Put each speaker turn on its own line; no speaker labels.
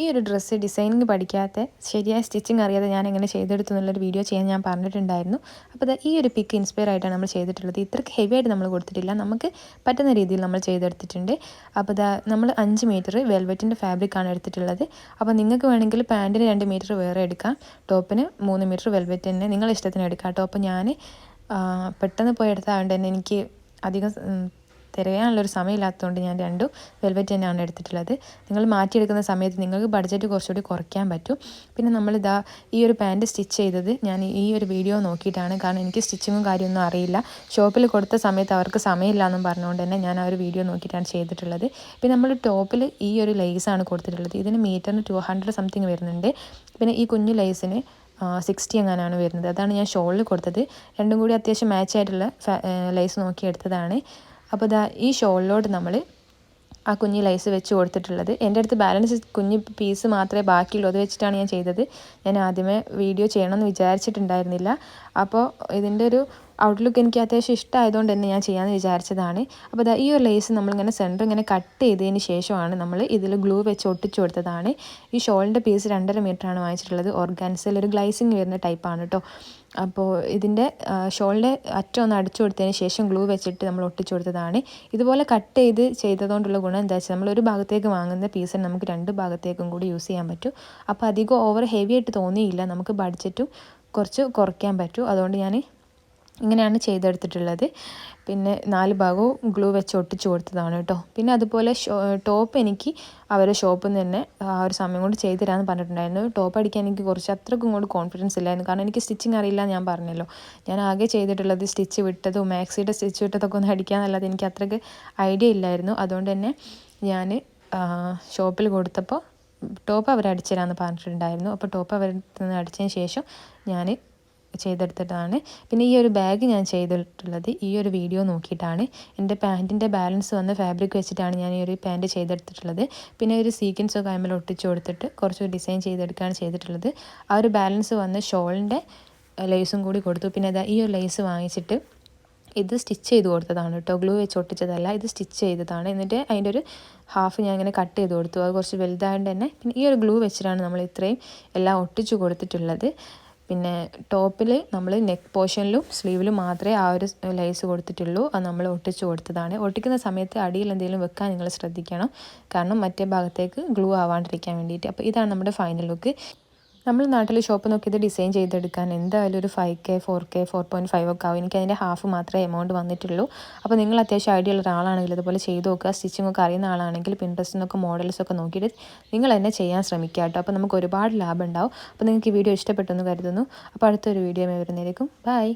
ഈ ഒരു dress designing പഠിക്കാത്ത ശരിയായ സ്റ്റിച്ചിങ് അറിയാതെ ഞാൻ എങ്ങനെ ചെയ്തെടുത്തു എന്നുള്ളൊരു വീഡിയോ ചെയ്യാൻ ഞാൻ പറഞ്ഞിട്ടുണ്ടായിരുന്നു. അപ്പോൾ അത് ഈ ഒരു പിക്ക് ഇൻസ്പയർ ആയിട്ടാണ് നമ്മൾ ചെയ്തിട്ടുള്ളത്. ഇത്രയ്ക്ക് ഹെവി ആയിട്ട് നമ്മൾ കൊടുത്തിട്ടില്ല. നമുക്ക് പറ്റുന്ന രീതിയിൽ നമ്മൾ ചെയ്തെടുത്തിട്ടുണ്ട്. അപ്പോൾ ദാ നമ്മൾ അഞ്ച് മീറ്റർ വെൽവെറ്റിന്റെ ഫാബ്രിക്കാണ് എടുത്തിട്ടുള്ളത്. അപ്പോൾ നിങ്ങൾക്ക് വേണമെങ്കിൽ പാന്റിന് രണ്ട് മീറ്റർ വേറെ എടുക്കാം. ടോപ്പിന് മൂന്ന് മീറ്റർ വെൽവെറ്റ് തന്നെ നിങ്ങളുടെ ഇഷ്ടത്തിന് എടുക്കാം. കേട്ടോ അപ്പോൾ ഞാൻ പെട്ടെന്ന് പോയി എടുത്തതുകൊണ്ട് തന്നെ എനിക്ക് അധികം തിരയാനുള്ളൊരു സമയമില്ലാത്തതുകൊണ്ട് ഞാൻ രണ്ടും വെൽവെറ്റ് തന്നെയാണ് എടുത്തിട്ടുള്ളത്. നിങ്ങൾ മാറ്റിയെടുക്കുന്ന സമയത്ത് നിങ്ങൾക്ക് ബഡ്ജറ്റ് കുറച്ചുകൂടി കുറയ്ക്കാൻ പറ്റും. പിന്നെ നമ്മളിതാ ഈ ഒരു പാന്റ് സ്റ്റിച്ച് ചെയ്തത് ഞാൻ ഈ ഒരു വീഡിയോ നോക്കിയിട്ടാണ്. കാരണം എനിക്ക് സ്റ്റിച്ചിങ്ങും കാര്യമൊന്നും അറിയില്ല. ഷോപ്പിൽ കൊടുത്ത സമയത്ത് അവർക്ക് സമയമില്ല എന്നും പറഞ്ഞുകൊണ്ട് തന്നെ ഞാൻ ആ ഒരു വീഡിയോ നോക്കിയിട്ടാണ് ചെയ്തിട്ടുള്ളത്. പിന്നെ നമ്മൾ ടോപ്പിൽ ഈ ഒരു ലേസാണ് കൊടുത്തിട്ടുള്ളത്. ഇതിന് മീറ്ററിന് ടു ഹൺഡ്രഡ് സംതിങ് വരുന്നുണ്ട്. പിന്നെ ഈ കുഞ്ഞു ലേസിന് സിക്സ്റ്റി എങ്ങാനാണ് വരുന്നത്. അതാണ് ഞാൻ ഷോളിൽ കൊടുത്തത്. രണ്ടും കൂടി അത്യാവശ്യം മാച്ച് ആയിട്ടുള്ള ലൈസ് നോക്കി എടുത്തതാണ് അപ്പോൾ ദാ ഈ ഷോളിലോട്ട് നമ്മൾ ആ കുഞ്ഞ് ലൈസ് വെച്ച് കൊടുത്തിട്ടുള്ളത്. എന്റെ അടുത്ത് ബാലൻസ് കുഞ്ഞ് പീസ് മാത്രമേ ബാക്കിയുള്ളൂ അത് വെച്ചിട്ടാണ് ഞാൻ ചെയ്തത്. ഞാൻ ആദ്യമേ വീഡിയോ ചെയ്യണമെന്ന് വിചാരിച്ചിട്ടുണ്ടായിരുന്നില്ല. അപ്പോൾ ഇതിന്റെ ഒരു ഔട്ട്ലുക്ക് എനിക്ക് അത്യാവശ്യം ഇഷ്ടമായതുകൊണ്ട് തന്നെ ഞാൻ ചെയ്യാമെന്ന് വിചാരിച്ചതാണ്. അപ്പോൾ ഈ ഒരു ലേസ് നമ്മളിങ്ങനെ സെന്റർ ഇങ്ങനെ കട്ട് ചെയ്തതിന് ശേഷമാണ് നമ്മൾ ഇതിൽ ഗ്ലൂ വെച്ച് ഒട്ടിച്ചു കൊടുത്തതാണ്. ഈ ഷോളിന്റെ പീസ് രണ്ടര ആണ് വാങ്ങിച്ചിട്ടുള്ളത്. ഓർഗാൻസിൽ ഒരു ഗ്ലൈസിങ് വരുന്ന ടൈപ്പാണ് കേട്ടോ അപ്പോൾ ഇതിന്റെ ഷോളിന്റെ അറ്റം ഒന്ന് അടിച്ചു കൊടുത്തതിന് ശേഷം ഗ്ലൂ വെച്ചിട്ട് നമ്മൾ ഒട്ടിച്ചു കൊടുത്തതാണ്. ഇതുപോലെ കട്ട് ചെയ്ത് ചെയ്തതുകൊണ്ടുള്ള ഗുണം എന്താ വെച്ചാൽ നമ്മൾ ഒരു ഭാഗത്തേക്ക് വാങ്ങുന്ന പീസിന് നമുക്ക് രണ്ട് ഭാഗത്തേക്കും കൂടി യൂസ് ചെയ്യാൻ പറ്റും. അപ്പോൾ അധികം ഓവർ ഹെവി ആയിട്ട് തോന്നിയില്ല. നമുക്ക് ബഡ്ജറ്റും കുറച്ച് കുറയ്ക്കാൻ പറ്റും. അതുകൊണ്ട് ഞാൻ ഇങ്ങനെയാണ് ചെയ്തെടുത്തിട്ടുള്ളത്. പിന്നെ നാല് ഭാഗവും ഗ്ലൂ വെച്ച് ഒട്ടിച്ചു കൊടുത്തതാണ് കേട്ടോ. പിന്നെ അതുപോലെ ടോപ്പ് എനിക്ക് അവരെ ഷോപ്പിൽ നിന്ന് തന്നെ ആ ഒരു സമയം കൊണ്ട് ചെയ്തു തരാമെന്ന് പറഞ്ഞിട്ടുണ്ടായിരുന്നു. ടോപ്പ് അടിക്കാൻ എനിക്ക് കുറച്ച് അത്രക്കും ഇങ്ങോട്ട് കോൺഫിഡൻസ് ഇല്ലായിരുന്നു. കാരണം എനിക്ക് സ്റ്റിച്ചിങ് അറിയില്ല ഞാൻ പറഞ്ഞല്ലോ. ഞാൻ ആകെ ചെയ്തിട്ടുള്ളത് സ്റ്റിച്ച് വിട്ടതും മാക്സിയുടെ സ്റ്റിച്ച് വിട്ടതൊക്കെ ഒന്ന് അടിക്കാന്നല്ലാതെ എനിക്ക് അത്രയ്ക്ക് ഐഡിയ ഇല്ലായിരുന്നു. അതുകൊണ്ട് തന്നെ ഞാൻ ഷോപ്പിൽ കൊടുത്തപ്പോൾ ടോപ്പ് അവർ അടിച്ചു തരാമെന്ന് പറഞ്ഞിട്ടുണ്ടായിരുന്നു. അപ്പോൾ ടോപ്പ് നിന്ന് അടിച്ചതിന് ശേഷം ഞാൻ ചെയ്തെടുത്തിട്ടാണ്. പിന്നെ ഈ ഒരു ബാഗ് ഞാൻ ചെയ്തിട്ടുള്ളത് ഈ ഒരു വീഡിയോ നോക്കിയിട്ടാണ്. എന്റെ പാന്റിന്റെ ബാലൻസ് വന്ന ഫാബ്രിക് വെച്ചിട്ടാണ് ഞാൻ ഈ ഒരു പാന്റ് ചെയ്തെടുത്തിട്ടുള്ളത്. പിന്നെ ഒരു സീക്വൻസോ കാര്യങ്ങൾ ഒട്ടിച്ചു കൊടുത്തിട്ട് കുറച്ച് ഡിസൈൻ ചെയ്തെടുക്കുകയാണ് ചെയ്തിട്ടുള്ളത്. ആ ഒരു ബാലൻസ് വന്ന ഷോളിന്റെ ലേസും കൂടി കൊടുത്തു. പിന്നെ അതാ ഈ ഒരു ലേസ് വാങ്ങിച്ചിട്ട് ഇത് സ്റ്റിച്ച് ചെയ്ത് കൊടുത്തതാണ് കേട്ടോ ഗ്ലൂ വെച്ച് ഒട്ടിച്ചതല്ല ഇത് സ്റ്റിച്ച് ചെയ്തതാണ്. എന്നിട്ട് അതിന്റെ ഒരു ഹാഫ് ഞാൻ ഇങ്ങനെ കട്ട് ചെയ്ത് കൊടുത്തു. അത് കുറച്ച് വലുതായതുകൊണ്ട് തന്നെ. പിന്നെ ഈ ഒരു ഗ്ലൂ വെച്ചിട്ടാണ് നമ്മൾ ഇത്രയും എല്ലാം ഒട്ടിച്ചു കൊടുത്തിട്ടുള്ളത്. പിന്നെ ടോപ്പിൽ നമ്മൾ നെക്ക് പോർഷനിലും സ്ലീവിലും മാത്രമേ ആ ഒരു ലൈസ് കൊടുത്തിട്ടുള്ളൂ. അത് നമ്മൾ ഒട്ടിച്ചു കൊടുത്തതാണ്. ഒട്ടിക്കുന്ന സമയത്ത് അടിയിൽ എന്തെങ്കിലും വെക്കാൻ നിങ്ങൾ ശ്രദ്ധിക്കണം. കാരണം മറ്റേ ഭാഗത്തേക്ക് ഗ്ലൂ ആവാണ്ടിരിക്കാൻ വേണ്ടിയിട്ട്. അപ്പോൾ ഇതാണ് നമ്മുടെ ഫൈനൽ ലുക്ക്. നമ്മൾ നാട്ടിൽ ഷോപ്പ് നോക്കി ഇത് ഡിസൈൻ ചെയ്തെടുക്കാൻ എന്തായാലും ഒരു five K four K four point five ഒക്കെ ആവും. എനിക്ക് അതിന്റെ ഹാഫ് മാത്രമേ എമൗണ്ട് വന്നിട്ടുള്ളൂ. അപ്പോൾ നിങ്ങൾ അത്യാവശ്യം ഐഡിയ ഉള്ള ഒരാളാണെങ്കിൽ അതുപോലെ ചെയ്ത് നോക്കുക. സ്റ്റിച്ചിങ് ഒക്കെ അറിയുന്ന ആളാണെങ്കിൽ പിൻട്രസ്റ്റിൽ നിന്നൊക്കെ മോഡൽസ് ഒക്കെ നോക്കിയിട്ട് നിങ്ങൾ തന്നെ ചെയ്യാൻ ശ്രമിക്കുക കേട്ടോ. അപ്പോൾ നമുക്ക് ഒരുപാട് ലാഭം ഉണ്ടാവും. അപ്പോൾ നിങ്ങൾക്ക് ഈ വീഡിയോ ഇഷ്ടപ്പെട്ടെന്ന് കരുതുന്നു. അപ്പോൾ അടുത്തൊരു വീഡിയോ വരുന്നതായിരിക്കും ബൈ